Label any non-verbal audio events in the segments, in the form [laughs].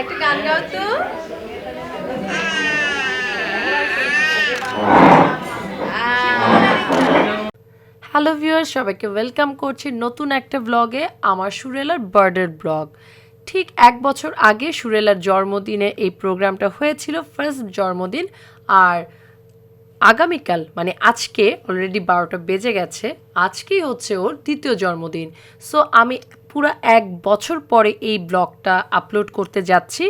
একটা গান গাও তো। হ্যালো ভিউয়ার সবাইকে ওয়েলকাম করছি নতুন একটা ব্লগে আমার সুরেলার বার্ডের ব্লগ ঠিক এক বছর আগে সুরেলার জন্মদিনে এই প্রোগ্রামটা হয়েছিল ফার্স্ট জন্মদিন। আর আগামীকাল মানে আজকে অলরেডি বারোটা বেজে গেছে, আজকেই হচ্ছে ওর দ্বিতীয় জন্মদিন। সো আমি পুরো এক বছর পরে এই ব্লগটা আপলোড করতে যাচ্ছি।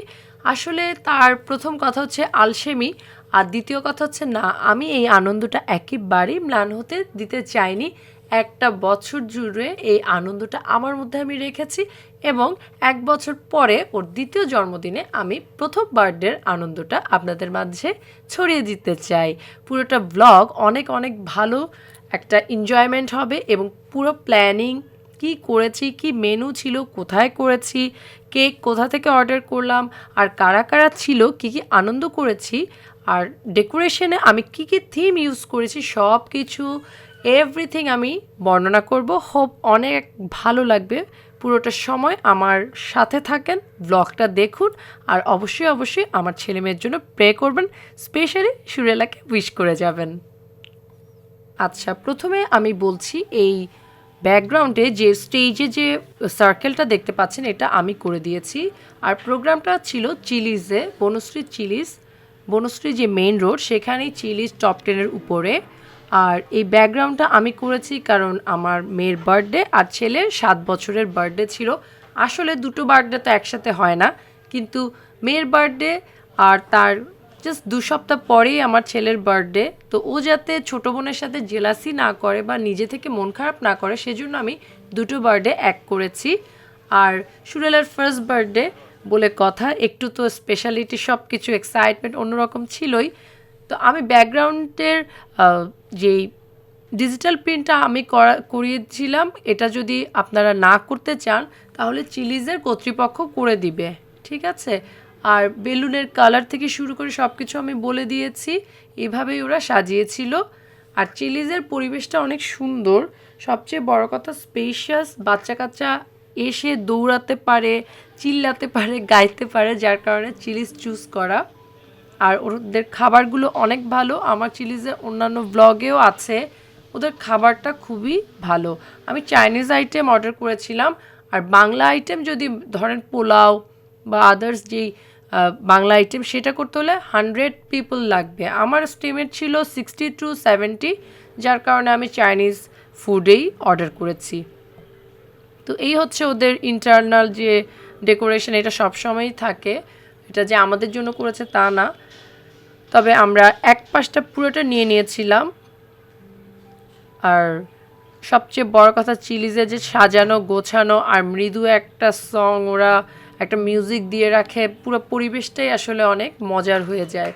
আসলে তার প্রথম কথা হচ্ছে আলসেমি, আর দ্বিতীয় কথা হচ্ছে না, আমি এই আনন্দটা একেবারেই ম্লান হতে দিতে চাইনি। একটা বছর জুড়ে এই আনন্দটা আমার মধ্যে আমি রেখেছি এবং এক বছর পরে ওর দ্বিতীয় জন্মদিনে আমি প্রথম বার্থডের আনন্দটা আপনাদের মাঝে ছড়িয়ে দিতে চাই। পুরোটা ব্লগ অনেক অনেক ভালো একটা এনজয়মেন্ট হবে এবং পুরো প্ল্যানিং কি করেছি, কি মেনু ছিল, কোথায় করেছি কেক কোথা থেকে অর্ডার করলাম, আর কারা কারা ছিল, কি কি আনন্দ করেছি, আর ডেকোরেশনে আমি কি কি থিম ইউজ করেছি সব কিছু এভরিথিং আমি বর্ণনা করব। হোপ অনেক ভালো লাগবে। পুরোটা সময় আমার সাথে থাকেন ব্লগটা দেখুন আর অবশ্যই অবশ্যই আমার ছেলে মেয়ের জন্য প্রে করবেন স্পেশালি সুরেলাকে উইশ করে যাবেন। আচ্ছা প্রথমে আমি বলছি এই ব্যাকগ্রাউন্ডে যে স্টেজে যে সার্কেলটা দেখতে পাচ্ছেন, এটা আমি করে দিয়েছি। আর প্রোগ্রামটা ছিল চিলিজে বনশ্রী চিলিজ বনশ্রী যে মেইন রোড সেখানেই চিলিজ টপ টেনের উপরে। আর এই ব্যাকগ্রাউন্ডটা আমি করেছি কারণ আমার মেয়ের বার্থডে আর ছেলের সাত বছরের বার্থডে ছিল। আসলে দুটো বার্থডে তো একসাথে হয় না, কিন্তু মেয়ের বার্থডে আর তার জাস্ট দু সপ্তাহ পরেই আমার ছেলের বার্থডে তো ও যাতে ছোটো বোনের সাথে জেলাসি না করে বা নিজে থেকে মন খারাপ না করে, সেজন্য আমি দুটো বার্থডে এক করেছি। আর সুরেলার ফার্স্ট বার্থডে বলে কথা, একটু তো স্পেশালিটি সব কিছু এক্সাইটমেন্ট অন্যরকম ছিলই। তো আমি ব্যাকগ্রাউন্ডের যেই ডিজিটাল প্রিন্টটা আমি করা, করিয়েছিলাম, এটা যদি আপনারা না করতে চান, তাহলে চিলিজের কর্তৃপক্ষ করে দিবে, ঠিক আছে? আর বেলুনের কালার থেকে শুরু করে সব কিছু আমি বলে দিয়েছি, এভাবেই ওরা সাজিয়েছিল। আর চিলিজের পরিবেশটা অনেক সুন্দর। সবচেয়ে বড় কথা স্পেশিয়াস বাচ্চা কাচ্চা এসে দৌড়াতে পারে, চিল্লাতে পারে, গাইতে পারে, যার কারণে চিলিজ চুজ করা। আর ওদের খাবারগুলো অনেক ভালো। আমার চিলিজের অন্যান্য ব্লগেও আছে। ওদের খাবারটা খুবই ভালো। আমি চাইনিজ আইটেম অর্ডার করেছিলাম। আর বাংলা আইটেম যদি ধরেন পোলাও বা আদার্স যেই বাংলা আইটেম সেটা করতে হলে হান্ড্রেড পিপল লাগবে। আমার স্টিমেট ছিল সিক্সটি টু সেভেন্টি যার কারণে আমি চাইনিজ ফুডেই অর্ডার করেছি। তো এই হচ্ছে ওদের ইন্টারনাল যে ডেকোরেশন এটা সবসময়ই থাকে। এটা যে আমাদের জন্য করেছে তা না। তবে আমরা এক পাশটা পুরোটা নিয়ে নিয়েছিলাম। আর সবচেয়ে বড় কথা চিলিজে যে সাজানো, গোছানো আর মৃদু একটা সং ওরা একটা মিউজিক দিয়ে রাখে, পুরো পরিবেশটাই আসলে অনেক মজার হয়ে যায়।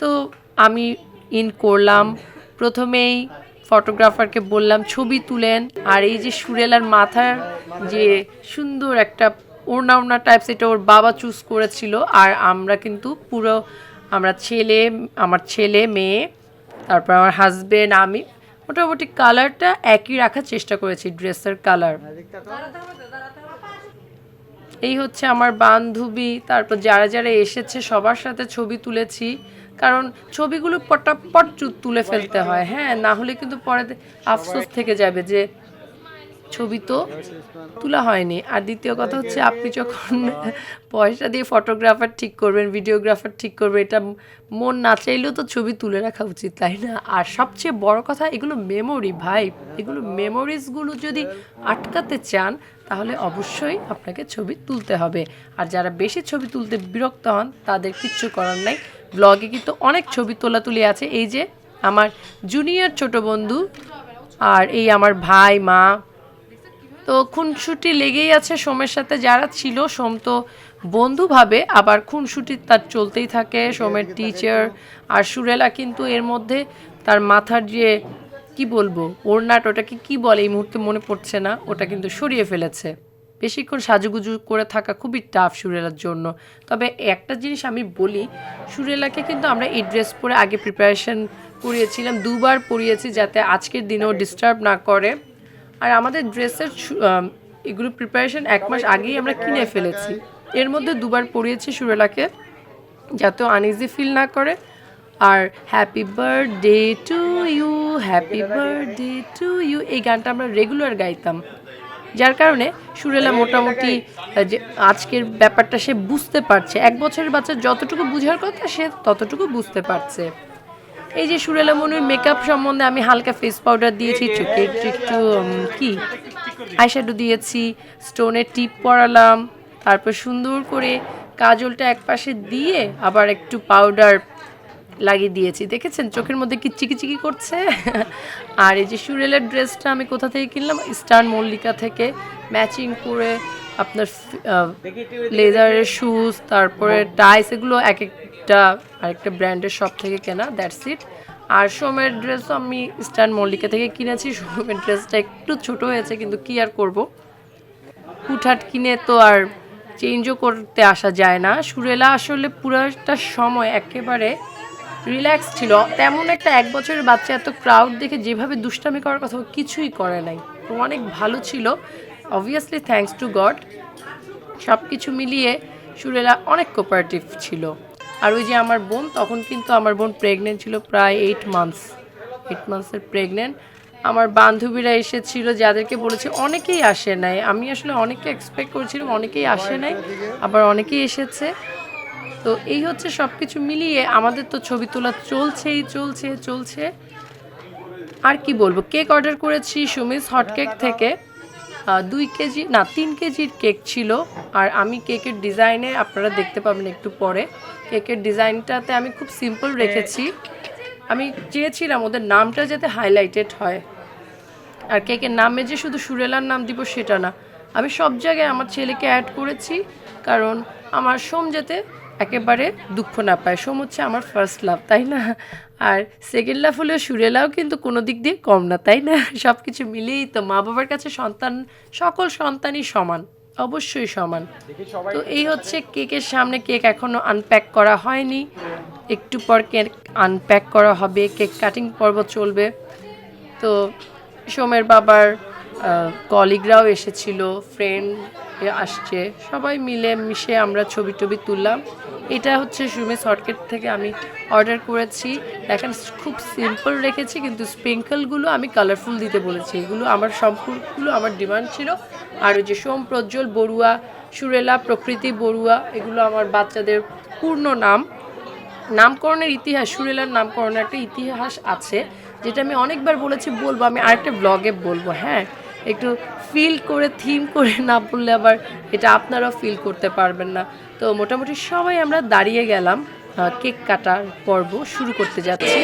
তো আমি ইন করলাম। প্রথমেই ফটোগ্রাফারকে বললাম, ছবি তুলেন। আর এই যে সুরেলার মাথার যে সুন্দর একটা ওড়না ওড়না টাইপস এটা ওর বাবা চুজ করেছিল, আর আমরা কিন্তু পুরো আমরা ছেলে, আমার ছেলে, মেয়ে, তারপর আমার হাজবেন্ড আমি মোটামুটি কালারটা একই রাখার চেষ্টা করেছি ড্রেসের কালার এই হচ্ছে আমার বান্ধবী, তারপর যারা যারা এসেছে সবার সাথে ছবি তুলেছি, কারণ ছবিগুলো পটাপট তুলে ফেলতে হয় হ্যাঁ না হলে কিন্তু পরে আফসোস থেকে যাবে যে ছবি তো তোলা হয়নি। আর দ্বিতীয় কথা হচ্ছে, আপনি যখন পয়সা দিয়ে ফটোগ্রাফার ঠিক করবেন ভিডিওগ্রাফার ঠিক করবেন এটা মন না চাইলেও তো ছবি তুলে রাখা উচিত, তাই না? আর সবচেয়ে বড় কথা, এগুলো মেমোরি ভাই, এগুলো মেমোরিজগুলো যদি আটকাতে চান, তাহলে অবশ্যই আপনাকে ছবি তুলতে হবে। আর যারা বেশি ছবি তুলতে বিরক্ত হন, তাদের কিচ্ছু করার নাই। ব্লগে কিন্তু অনেক ছবি তোলা তোলাতুলি আছে। এই যে, আমার জুনিয়র ছোট বন্ধু আর এই আমার ভাই, মা তো খুনসুটি লেগেই আছে সোমের সাথে, যারা ছিল সোম তো বন্ধু ভাবে আবার খুনসুটি তার চলতেই থাকে, সোমের টিচার আর সুরেলা কিন্তু এর মধ্যে তার মাথার যে, কি বলব, ওড়নাট, ওটাকে কি বলে এই মুহূর্তে মনে পড়ছে না, ওটা কিন্তু সরিয়ে ফেলেছে। বেশিক্ষণ সাজুগুজু করে থাকা খুবই টাফ সুরেলার জন্য। তবে একটা জিনিস আমি বলি, সুরেলাকে কিন্তু আমরা এই ড্রেস পরে আগে প্রিপারেশন করিয়েছিলাম, দুবার পরিয়েছি যাতে আজকের দিনেও ডিস্টার্ব না করে। আর আমাদের ড্রেসের এগুলো প্রিপারেশন এক মাস আগেই আমরা কিনে ফেলেছি। এর মধ্যে দুবার পড়িয়েছি সুরেলাকে যাতে আনইজি ফিল না করে। আর happy birthday to you happy birthday to you এই গানটা আমরা রেগুলার গাইতাম। যার কারণে সুরেলা মোটামুটি যে আজকের ব্যাপারটা সে বুঝতে পারছে। এক বছরের বাচ্চা যতটুকু বুঝার কথা, সে ততটুকু বুঝতে পারছে। এই যে সুরেলা মনুর মেকআপ সম্বন্ধে আমি হালকা ফেস পাউডার দিয়েছি চোখে একটু কি আইশ্যাডো দিয়েছি স্টোনের টিপ পরালাম তারপর সুন্দর করে কাজলটা একপাশে দিয়ে আবার একটু পাউডার লাগিয়ে দিয়েছি দেখেছেন চোখের মধ্যে কি চিকি করছে আর এই যে সুরেলের ড্রেসটা আমি কোথা থেকে কিনলাম স্টার মল্লিকা থেকে ম্যাচিং করে আপনার লেদারের শুজ তারপরে টাইস এগুলো এক এক একটা আরেকটা ব্র্যান্ডের শপ থেকে কেনা দ্যাটস ইট আর সোমের ড্রেসও আমি স্টার মল্লিকা থেকে কিনেছি। সোমের ড্রেসটা একটু ছোট হয়েছে, কিন্তু কি আর করব? হুটহাট কিনে তো আর চেঞ্জও করতে আসা যায় না। সুরেলা আসলে পুরোটা সময় একেবারে রিল্যাক্স ছিল। তেমন একটা এক বছরের বাচ্চা, এত ক্রাউড দেখে যেভাবে দুষ্টামি করার কথা কিছুই করে নাই। তো অনেক ভালো ছিল। অবভিয়াসলি থ্যাঙ্কস টু গড সব কিছু মিলিয়ে সুরেলা অনেক কোপারেটিভ ছিল। আর ওই যে আমার বোন, তখন কিন্তু আমার বোন প্রেগনেন্ট ছিল প্রায় এইট মান্থস এইট মান্থসের প্রেগনেন্ট আমার বান্ধবীরা এসেছিল, যাদেরকে বলেছি অনেকেই আসে নাই। আমি আসলে অনেকে এক্সপেক্ট করেছিলাম, অনেকেই আসে নাই, আবার অনেকেই এসেছে। তো এই হচ্ছে সব কিছু মিলিয়ে আমাদের তো ছবি তোলা চলছেই, চলছে চলছে। আর কি বলব? কেক অর্ডার করেছি সুমিস হট কেক থেকে। দুই কেজি না তিন কেজির কেক ছিল। আর আমি কেকের ডিজাইনে আপনারা দেখতে পাবেন একটু পরে। কেকের ডিজাইনটাতে আমি খুব সিম্পল রেখেছি। আমি চেয়েছিলাম ওদের নামটা যাতে হাইলাইটেড হয়। আর কেকের নামে যে শুধু সুরেলার নাম দিব সেটা না। আমি সব জায়গায় আমার ছেলেকে অ্যাড করেছি। কারণ আমার সোম যাতে একেবারে দুঃখ না পায়। সোম হচ্ছে আমার ফার্স্ট লাভ তাই না? আর সেকেন্ড লাভ হলেও সুরেলাও কিন্তু কোনো দিক দিয়ে কম না, তাই না? সব কিছু মিলিয়েই তো মা বাবার কাছে সন্তান, সকল সন্তানই সমান, অবশ্যই সমান। তো এই হচ্ছে কেকের সামনে কেক এখনও আনপ্যাক করা হয়নি। একটু পর কেক আনপ্যাক করা হবে, কেক কাটিং পর্ব চলবে। তো সোমের বাবার কলিগরাও এসেছিল ফ্রেন্ড আসছে। সবাই মিলে মিশে আমরা ছবি টবি তুললাম। এটা হচ্ছে সুমি শর্টকেট থেকে আমি অর্ডার করেছি। দেখেন, খুব সিম্পল রেখেছি, কিন্তু স্প্রিঙ্কলগুলো আমি কালারফুল দিতে বলেছি। এগুলো আমার সম্পূর্ণগুলো আমার ডিমান্ড ছিল। আর ওই যে সোম প্রজ্জ্বল, বড়ুয়া, সুরেলা, প্রকৃতি বড়ুয়া, এগুলো আমার বাচ্চাদের পূর্ণ নাম। নামকরণের ইতিহাস, সুরেলার নামকরণের একটা ইতিহাস আছে, যেটা আমি অনেকবার বলেছি, বলব। আমি আরেকটা ব্লগে বলব হ্যাঁ? একটু ফিল করে থিম করে না পড়লে আবার এটা আপনারাও ফিল করতে পারবেন না। তো মোটামুটি সবাই আমরা দাঁড়িয়ে গেলাম কেক কাটার পর্ব শুরু করতে যাচ্ছি।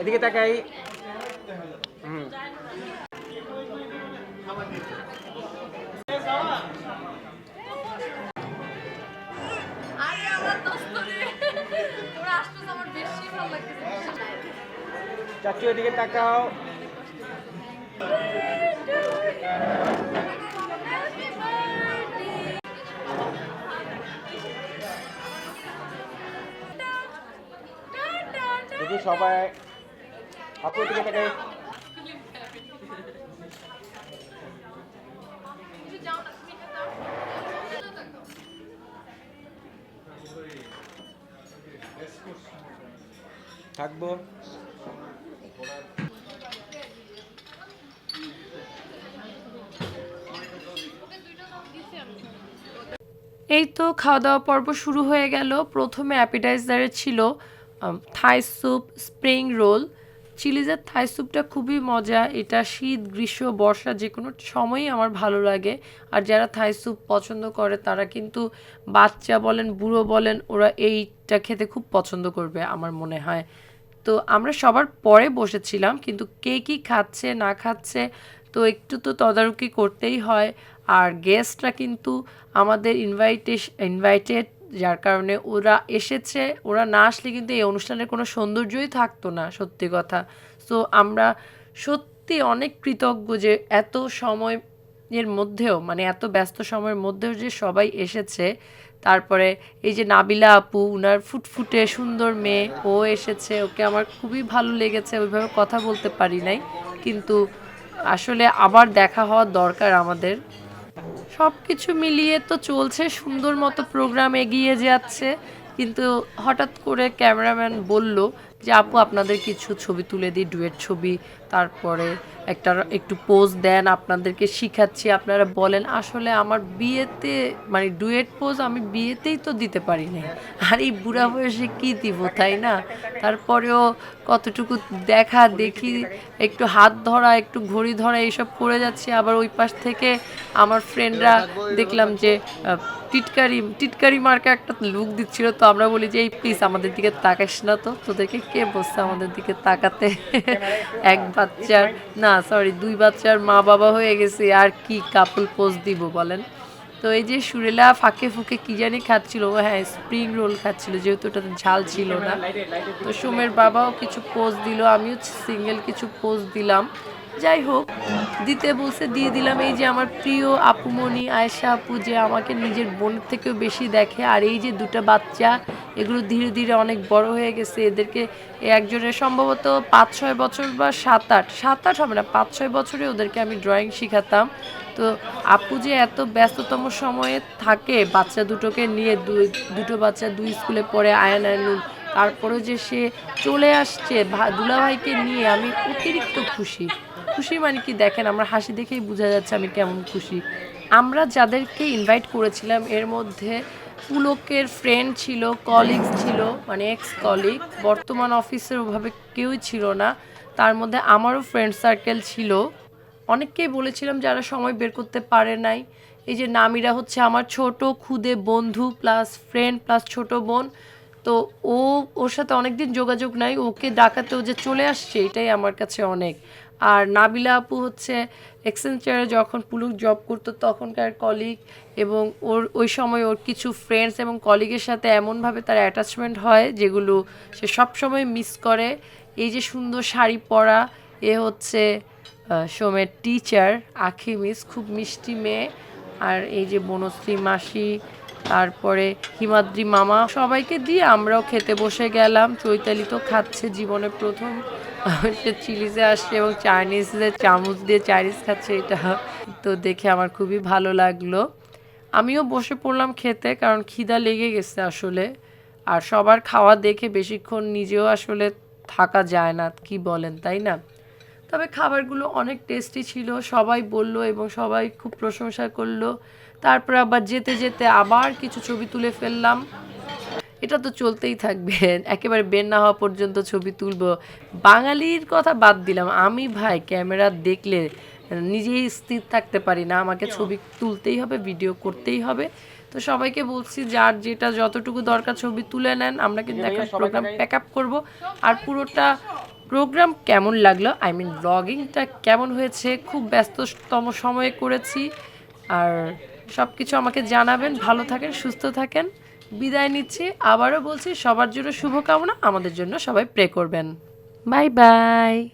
এদিকে তাকাই। হুম। চাচু এদিকে তাকাও। দেখি সবাই তাকাই থাকব। এই তো খাওয়া দাওয়া পর্ব শুরু হয়ে গেল। প্রথমে অ্যাপিটাইজারে ছিল থাই স্যুপ স্প্রিং রোল চিলিজের থাই স্যুপটা খুবই মজা। এটা শীত, গ্রীষ্ম, বর্ষা যে কোনো সময়ই আমার ভালো লাগে। আর যারা থাই স্যুপ পছন্দ করে, তারা কিন্তু বাচ্চা বলেন, বুড়ো বলেন, ওরা এইটা খেতে খুব পছন্দ করবে আমার মনে হয়। তো আমরা সবার পরে বসেছিলাম, কিন্তু কে কী খাচ্ছে, না খাচ্ছে, তো একটু তো তদারকি করতেই হয়। আর গেস্টরা কিন্তু আমাদের ইনভাইটেশ ইনভাইটেড যার কারণে ওরা এসেছে, ওরা না আসলে কিন্তু এই অনুষ্ঠানের কোনো সৌন্দর্যই থাকতো না, সত্যি কথা। সো আমরা সত্যি অনেক কৃতজ্ঞ যে এত সময় এর মধ্যেও মানে এত ব্যস্ত সময়ের মধ্যেও যে সবাই এসেছে। তারপরে এই যে নাবিলা আপু, উনার ফুটফুটে সুন্দর মেয়ে, ও এসেছে। ওকে আমার খুবই ভালো লেগেছে, ওইভাবে কথা বলতে পারি নাই। কিন্তু আসলে আবার দেখা হওয়া দরকার আমাদের। সব কিছু মিলিয়ে তো চলছে, সুন্দর মতো প্রোগ্রাম এগিয়ে যাচ্ছে। কিন্তু হঠাৎ করে ক্যামেরাম্যান বলল যে আপু, আপনাদের কিছু ছবি তুলে দিই, ডুয়েট ছবি, তারপরে একটা একটু পোজ দেন, আপনাদেরকে শিখাচ্ছি, আপনারা বলেন, আসলে আমার বিয়েতে মানে ডুয়েট পোজ আমি বিয়েতেই তো দিতে পারি না আর এই বুড়া বয়সে কি দিব, তাই না? তারপরেও কতটুকু দেখা, দেখি, একটু হাত ধরা, একটু ঘড়ি ধরা, এইসব করে যাচ্ছি। আবার ওই পাশ থেকে আমার ফ্রেন্ডরা দেখলাম যে টিটকারি টিটকারি মার্কা একটা লুক দিচ্ছিল, তো আমরা বলি যে, এই প্লিজ আমাদের দিকে তাকাস না তো, তোদেরকে কে বসছে আমাদের দিকে তাকাতে? [laughs] এক বাচ্চার, না সরি দুই বাচ্চার মা বাবা হয়ে গেছে, আর কি কাপল পোজ দিব বলেন? তো এই যে সুরেলা ফাঁকে ফুঁকে কি জানি খাচ্ছিল, ও হ্যাঁ স্প্রিং রোল খাচ্ছিল, যেহেতু ওটাতে ঝাল ছিল না। তো সোমের বাবাও কিছু পোজ দিল, আমিও সিঙ্গেল কিছু পোজ দিলাম। যাই হোক, দিতে বলছে, দিয়ে দিলাম। এই যে আমার প্রিয় আপুমণি আয়েশা আপু যে আমাকে নিজের বোনের থেকেও বেশি দেখে, আর এই যে দুটো বাচ্চা, এগুলো ধীরে ধীরে অনেক বড় হয়ে গেছে। এদেরকে একজনের সম্ভবত পাঁচ, ছয় বছর বা সাত, আট সাত, আট হবে না, পাঁচ, ছয় বছরে ওদেরকে আমি ড্রয়িং শেখাতাম। তো আপু যে এত ব্যস্ততম সময়ে থাকে, বাচ্চা দুটোকে নিয়ে দুই, দুটো বাচ্চা দুই স্কুলে পড়ে, আয়ন, আয়নুল তারপরে যে সে চলে আসছে দুলাভাইকে নিয়ে আমি অতিরিক্ত খুশি। খুশি মানে কি দেখেন, আমার হাসি দেখেই বোঝা যাচ্ছে আমি কেমন খুশি। আমরা যাদেরকে ইনভাইট করেছিলাম, এর মধ্যে পুলকের ফ্রেন্ড ছিল কলিগস ছিল মানে এক্স কলিগ বর্তমান অফিসের ওভাবে কেউই ছিল না। তার মধ্যে আমারও ফ্রেন্ড সার্কেল ছিল। অনেককেই বলেছিলাম যারা সময় বের করতে পারে নাই। এই যে নামিরা হচ্ছে আমার ছোট খুদে বন্ধু প্লাস ফ্রেন্ড প্লাস ছোট বোন। তো ও, ওর সাথে অনেকদিন যোগাযোগ নাই, ওকে ডাকাতেও যে চলে আসছে, এটাই আমার কাছে অনেক। আর নাবিলা আপু হচ্ছে এক্সেঞ্চারে যখন পুলুক জব করতো, তখনকার কলিগ এবং ওর, ওই সময় ওর কিছু ফ্রেন্ডস এবং কলিগের সাথে এমনভাবে তার অ্যাটাচমেন্ট হয় যেগুলো সে সব সময় মিস করে। এই যে সুন্দর শাড়ি পরা, এ হচ্ছে সোমের টিচার আখি মিস খুব মিষ্টি মেয়ে। আর এই যে বনশ্রী মাসি, তারপরে হিমাদ্রি মামা, সবাইকে দিয়ে আমরাও খেতে বসে গেলাম। চৈতালি তো খাচ্ছে জীবনে প্রথম। সে চিলিজে আসছে এবং চাইনিজে চামচ দিয়ে চাইনিজ খাচ্ছে এটা তো দেখে আমার খুবই ভালো লাগল। আমিও বসে পড়লাম খেতে কারণ খিদা লেগে গেছে আসলে। আর সবার খাওয়া দেখে বেশিক্ষণ নিজেও আসলে থাকা যায় না, কি বলেন, তাই না? তবে খাবারগুলো অনেক টেস্টি ছিল, সবাই বলল এবং সবাই খুব প্রশংসা করল। তারপর আবার যেতে যেতে আবার কিছু ছবি তুলে ফেললাম। এটা তো চলতেই থাকবে। একেবারে বের না হওয়া পর্যন্ত ছবি তুলব। বাঙালির কথা বাদ দিলাম। আমি ভাই ক্যামেরা দেখলে নিজেই স্থির থাকতে পারি না। আমাকে ছবি তুলতেই হবে ভিডিও করতেই হবে। তো সবাইকে বলছি যার যেটা যতটুকু দরকার ছবি তুলে নেন আমরা কিন্তু এখন প্রোগ্রাম প্যাক আপ করব। আর পুরোটা প্রোগ্রাম কেমন লাগল? আই মিন ব্লগিংটা কেমন হয়েছে? খুব ব্যস্ততম সময়ে করেছি। আর সব কিছু আমাকে জানাবেন। ভালো থাকেন সুস্থ থাকেন। বিদায় নিচ্ছি। আবারও বলছি সবার জন্য শুভকামনা। আমাদের জন্য সবাই প্রে করবেন। Bye bye